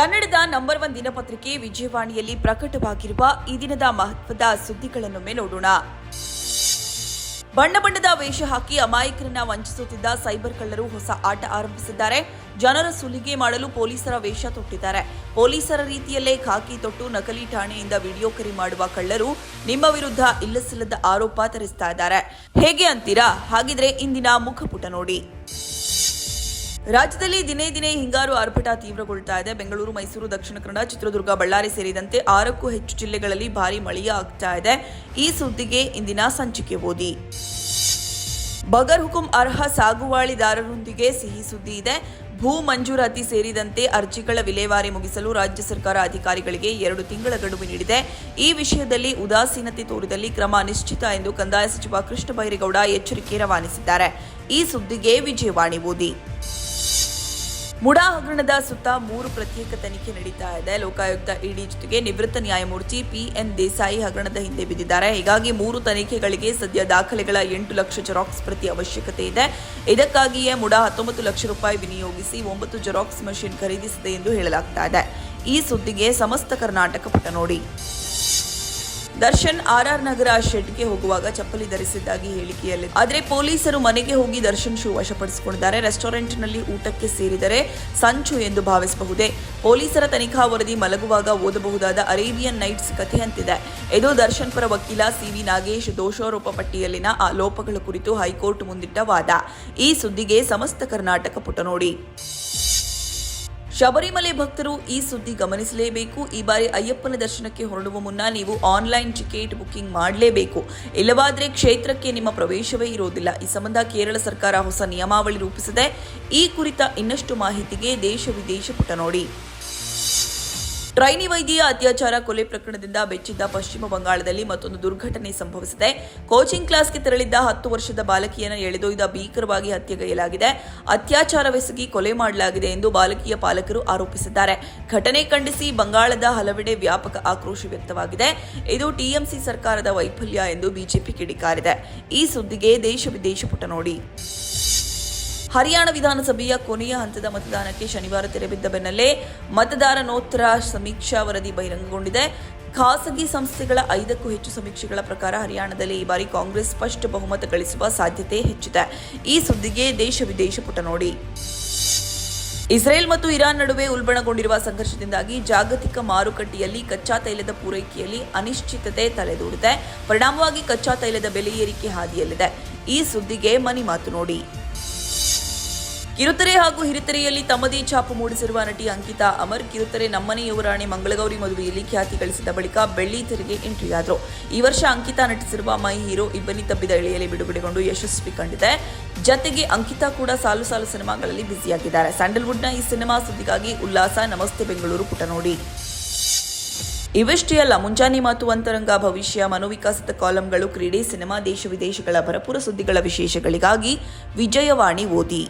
ಕನ್ನಡದ number one ದಿನಪತ್ರಿಕೆ ವಿಜಯವಾಣಿಯಲ್ಲಿ ಪ್ರಕಟವಾಗಿರುವ ಈ ದಿನದ ಮಹತ್ವದ ಸುದ್ದಿಗಳನ್ನೊಮ್ಮೆ ನೋಡೋಣ. ಬಣ್ಣ ಬಣ್ಣದ ವೇಷ ಹಾಕಿ ಅಮಾಯಕರನ್ನ ವಂಚಿಸುತ್ತಿದ್ದ ಸೈಬರ್ ಕಳ್ಳರು ಹೊಸ ಆಟ ಆರಂಭಿಸಿದ್ದಾರೆ. ಜನರ ಸುಲಿಗೆ ಮಾಡಲು ಪೊಲೀಸರ ವೇಷ ತೊಟ್ಟಿದ್ದಾರೆ. ಪೊಲೀಸರ ರೀತಿಯಲ್ಲೇ ಖಾಕಿ ತೊಟ್ಟು ನಕಲಿ ಠಾಣೆಯಿಂದ ವಿಡಿಯೋ ಕರೆ ಮಾಡುವ ಕಳ್ಳರು ನಿಮ್ಮ ವಿರುದ್ಧ ಇಲ್ಲಸಿಲ್ಲದ ಆರೋಪ ತರಿಸ್ತಾ ಇದ್ದಾರೆ. ಹೇಗೆ ಅಂತೀರಾ? ಹಾಗಿದ್ರೆ ಇಂದಿನ ಮುಖಪುಟ ನೋಡಿ. ರಾಜ್ಯದಲ್ಲಿ ದಿನೇ ದಿನೇ ಹಿಂಗಾರು ಆರ್ಭಟ ತೀವ್ರಗೊಳ್ತಾ ಇದೆ. ಬೆಂಗಳೂರು, ಮೈಸೂರು, ದಕ್ಷಿಣ ಕನ್ನಡ, ಚಿತ್ರದುರ್ಗ, ಬಳ್ಳಾರಿ ಸೇರಿದಂತೆ ಆರಕ್ಕೂ ಹೆಚ್ಚು ಜಿಲ್ಲೆಗಳಲ್ಲಿ ಭಾರಿ ಮಳೆಯ ಆಗ್ತಾ ಇದೆ. ಈ ಸುದ್ದಿಗೆ ಇಂದಿನ ಸಂಚಿಕೆ ಓದಿ. ಬಗರ್ ಹುಕುಂ ಅರ್ಹ ಸಾಗುವಾಳಿದಾರರೊಂದಿಗೆ ಸಿಹಿ ಸುದ್ದಿ ಇದೆ. ಭೂ ಮಂಜೂರಾತಿ ಸೇರಿದಂತೆ ಅರ್ಜಿಗಳ ವಿಲೇವಾರಿ ಮುಗಿಸಲು ರಾಜ್ಯ ಸರ್ಕಾರ ಅಧಿಕಾರಿಗಳಿಗೆ ಎರಡು ತಿಂಗಳ ಗಡುವು ನೀಡಿದೆ. ಈ ವಿಷಯದಲ್ಲಿ ಉದಾಸೀನತೆ ತೋರಿದಲ್ಲಿ ಕ್ರಮ ನಿಶ್ಚಿತ ಎಂದು ಕಂದಾಯ ಸಚಿವ ಕೃಷ್ಣ ಬೈರೇಗೌಡ ಎಚ್ಚರಿಕೆ ರವಾನಿಸಿದ್ದಾರೆ. ಈ ಸುದ್ದಿಗೆ ವಿಜಯವಾಣಿ ಓದಿ. ಮುಡಾ ಹಗರಣದ ಸುತ್ತ ಮೂರು ಪ್ರತ್ಯೇಕ ತನಿಖೆ ನಡೀತಾ ಇದೆ. ಲೋಕಾಯುಕ್ತ ಇಡಿ ಜೊತೆಗೆ ನಿವೃತ್ತ ನ್ಯಾಯಮೂರ್ತಿ ಪಿ ಎನ್ ದೇಸಾಯಿ ಹಗರಣದ ಹಿಂದೆ ಬಿದ್ದಿದ್ದಾರೆ. ಹೀಗಾಗಿ ಮೂರು ತನಿಖೆಗಳಿಗೆ ಸದ್ಯ ದಾಖಲೆಗಳ ಎಂಟು ಲಕ್ಷ ಜೆರಾಕ್ಸ್ ಪ್ರತಿ ಅವಶ್ಯಕತೆ ಇದೆ. ಇದಕ್ಕಾಗಿಯೇ ಮುಡಾ ಹತ್ತೊಂಬತ್ತು ಲಕ್ಷ ರೂಪಾಯಿ ವಿನಿಯೋಗಿಸಿ ಒಂಬತ್ತು ಜೆರಾಕ್ಸ್ ಮಷಿನ್ ಖರೀದಿಸಿದೆ ಎಂದು ಹೇಳಲಾಗ್ತಾ ಇದೆ. ಈ ಸುದ್ದಿಗೆ ಸಮಸ್ತ ಕರ್ನಾಟಕ ಪುಟ ನೋಡಿ. ದರ್ಶನ್ ಆರ್ಆರ್ ನಗರ ಶೆಡ್ಗೆ ಹೋಗುವಾಗ ಚಪ್ಪಲಿ ಧರಿಸಿದ್ದಾಗಿ ಹೇಳಿಕೆಯಲ್ಲಿ. ಆದರೆ ಪೊಲೀಸರು ಮನೆಗೆ ಹೋಗಿ ದರ್ಶನ್ ಶೂ ವಶಪಡಿಸಿಕೊಂಡಿದ್ದಾರೆ. ರೆಸ್ಟೋರೆಂಟ್ನಲ್ಲಿ ಊಟಕ್ಕೆ ಸೇರಿದರೆ ಸಂಚು ಎಂದು ಭಾವಿಸಬಹುದೇ? ಪೊಲೀಸರ ತನಿಖಾ ವರದಿ ಮಲಗುವಾಗ ಓದಬಹುದಾದ ಅರೇಬಿಯನ್ ನೈಟ್ಸ್ ಕಥೆಯಂತಿದೆ ಇದು ದರ್ಶನ್ ಪರ ವಕೀಲ ಸಿವಿ ನಾಗೇಶ್ ದೋಷಾರೋಪ ಪಟ್ಟಿಯಲ್ಲಿನ ಆ ಲೋಪಗಳ ಕುರಿತು ಹೈಕೋರ್ಟ್ ಮುಂದಿಟ್ಟ ವಾದ. ಈ ಸುದ್ದಿಗೆ ಸಮಸ್ತ ಕರ್ನಾಟಕ ಪುಟ ನೋಡಿ ಶಬರಿಮಲೆ ಭಕ್ತರು ಈ ಸುದ್ದಿ ಗಮನಿಸಲೇಬೇಕು. ಈ ಬಾರಿ ಅಯ್ಯಪ್ಪನ ದರ್ಶನಕ್ಕೆ ಹೊರಡುವ ಮುನ್ನ ನೀವು ಆನ್ಲೈನ್ ಟಿಕೆಟ್ ಬುಕ್ಕಿಂಗ್ ಮಾಡಲೇಬೇಕು. ಇಲ್ಲವಾದರೆ ಕ್ಷೇತ್ರಕ್ಕೆ ನಿಮ್ಮ ಪ್ರವೇಶವೇ ಇರೋದಿಲ್ಲ. ಈ ಸಂಬಂಧ ಕೇರಳ ಸರ್ಕಾರ ಹೊಸ ನಿಯಮಾವಳಿ ರೂಪಿಸಿದೆ. ಈ ಕುರಿತ ಇನ್ನಷ್ಟು ಮಾಹಿತಿಗೆ ದೇಶ ವಿದೇಶ ಪುಟ ನೋಡಿ. ಟ್ರೈನಿ ವೈದ್ಯ ಅತ್ಯಾಚಾರ ಕೊಲೆ ಪ್ರಕರಣದಿಂದ ಬೆಚ್ಚಿದ್ದ ಪಶ್ಚಿಮ ಬಂಗಾಳದಲ್ಲಿ ಮತ್ತೊಂದು ದುರ್ಘಟನೆ ಸಂಭವಿಸಿದೆ. ಕೋಚಿಂಗ್ ಕ್ಲಾಸ್ಗೆ ತೆರಳಿದ್ದ ಹತ್ತು ವರ್ಷದ ಬಾಲಕಿಯನ್ನು ಎಳೆದೊಯ್ದ ಭೀಕರವಾಗಿ ಹತ್ಯೆಗೈಯಲಾಗಿದೆ. ಅತ್ಯಾಚಾರವೆಸಗಿ ಕೊಲೆ ಮಾಡಲಾಗಿದೆ ಎಂದು ಬಾಲಕಿಯ ಪಾಲಕರು ಆರೋಪಿಸಿದ್ದಾರೆ. ಘಟನೆ ಖಂಡಿಸಿ ಬಂಗಾಳದ ಹಲವೆಡೆ ವ್ಯಾಪಕ ಆಕ್ರೋಶ ವ್ಯಕ್ತವಾಗಿದೆ. ಇದು ಟಿಎಂಸಿ ಸರ್ಕಾರದ ವೈಫಲ್ಯ ಎಂದು ಬಿಜೆಪಿ ಕಿಡಿಕಾರಿದೆ. ಈ ಸುದ್ದಿಗೆ ದೇಶ ವಿದೇಶ ಪುಟ ನೋಡಿ. ಹರಿಯಾಣ ವಿಧಾನಸಭೆಯ ಕೊನೆಯ ಹಂತದ ಮತದಾನಕ್ಕೆ ಶನಿವಾರ ತೆರೆಬಿದ್ದ ಬೆನ್ನಲ್ಲೇ ಮತದಾರ ನೋತ್ರ ಸಮೀಕ್ಷಾ ವರದಿ ಬಹಿರಂಗಗೊಂಡಿದೆ. ಖಾಸಗಿ ಸಂಸ್ಥೆಗಳ ಐದಕ್ಕೂ ಹೆಚ್ಚು ಸಮೀಕ್ಷೆಗಳ ಪ್ರಕಾರ ಹರಿಯಾಣದಲ್ಲಿ ಈ ಬಾರಿ ಕಾಂಗ್ರೆಸ್ ಸ್ಪಷ್ಟ ಬಹುಮತ ಗಳಿಸುವ ಸಾಧ್ಯತೆ ಹೆಚ್ಚಿದೆ. ಈ ಸುದ್ದಿಗೆ ದೇಶ ವಿದೇಶ ಪುಟ ನೋಡಿ. ಇಸ್ರೇಲ್ ಮತ್ತು ಇರಾನ್ ನಡುವೆ ಉಲ್ಬಣಗೊಂಡಿರುವ ಸಂಘರ್ಷದಿಂದಾಗಿ ಜಾಗತಿಕ ಮಾರುಕಟ್ಟೆಯಲ್ಲಿ ಕಚ್ಚಾ ತೈಲದ ಪೂರೈಕೆಯಲ್ಲಿ ಅನಿಶ್ಚಿತತೆ ತಲೆದೂಡಿದೆ ಪರಿಣಾಮವಾಗಿ ಕಚ್ಚಾ ತೈಲದ ಬೆಲೆ ಏರಿಕೆ ಹಾದಿಯಲ್ಲಿದೆ. ಈ ಸುದ್ದಿಗೆ ಮನಿ ಮಾತು ನೋಡಿ. ಕಿರುತೆರೆ ಹಾಗೂ ಹಿರಿತೆರೆಯಲ್ಲಿ ತಮ್ಮದೇ ಛಾಪು ಮೂಡಿಸಿರುವ ನಟಿ ಅಂಕಿತಾ ಅಮರ್, ಕಿರುತೆರೆ ನಮ್ಮನೆ ಯುವರಾಣಿ ಮಂಗಳಗೌರಿ ಮದುವೆಯಲ್ಲಿ ಖ್ಯಾತಿ ಗಳಿಸಿದ ಬಳಿಕ ಬೆಳ್ಳಿ ತೆರೆಗೆ ಎಂಟ್ರಿಯಾದರು. ಈ ವರ್ಷ ಅಂಕಿತಾ ನಟಿಸಿರುವ ಮೈ ಹೀರೋ ಇಬ್ಬನಿ ತಬ್ಬಿದ ಎಳೆಯಲ್ಲಿ ಬಿಡುಗಡೆಗೊಂಡು ಯಶಸ್ವಿ ಕಂಡಿದೆ. ಜತೆಗೆ ಅಂಕಿತಾ ಕೂಡ ಸಾಲು ಸಾಲು ಸಿನಿಮಾಗಳಲ್ಲಿ ಬ್ಯುಸಿಯಾಗಿದ್ದಾರೆ. ಸ್ಯಾಂಡಲ್ವುಡ್ನ ಈ ಸಿನಿಮಾ ಸುದ್ದಿಗಾಗಿ ಉಲ್ಲಾಸ, ನಮಸ್ತೆ ಬೆಂಗಳೂರು ಪುಟ ನೋಡಿ. ಇವೆಷ್ಟೇ ಅಲ್ಲ, ಮುಂಜಾನೆ ಮಾತು ಅಂತರಂಗ, ಭವಿಷ್ಯ ಮನೋವಿಕಾಸದ ಕಾಲಂಗಳು, ಕ್ರೀಡೆ, ಸಿನಿಮಾ, ದೇಶ ವಿದೇಶಗಳ ಭರಪೂರ ಸುದ್ದಿಗಳ ವಿಶೇಷಗಳಿಗಾಗಿ ವಿಜಯವಾಣಿ ಓದಿ.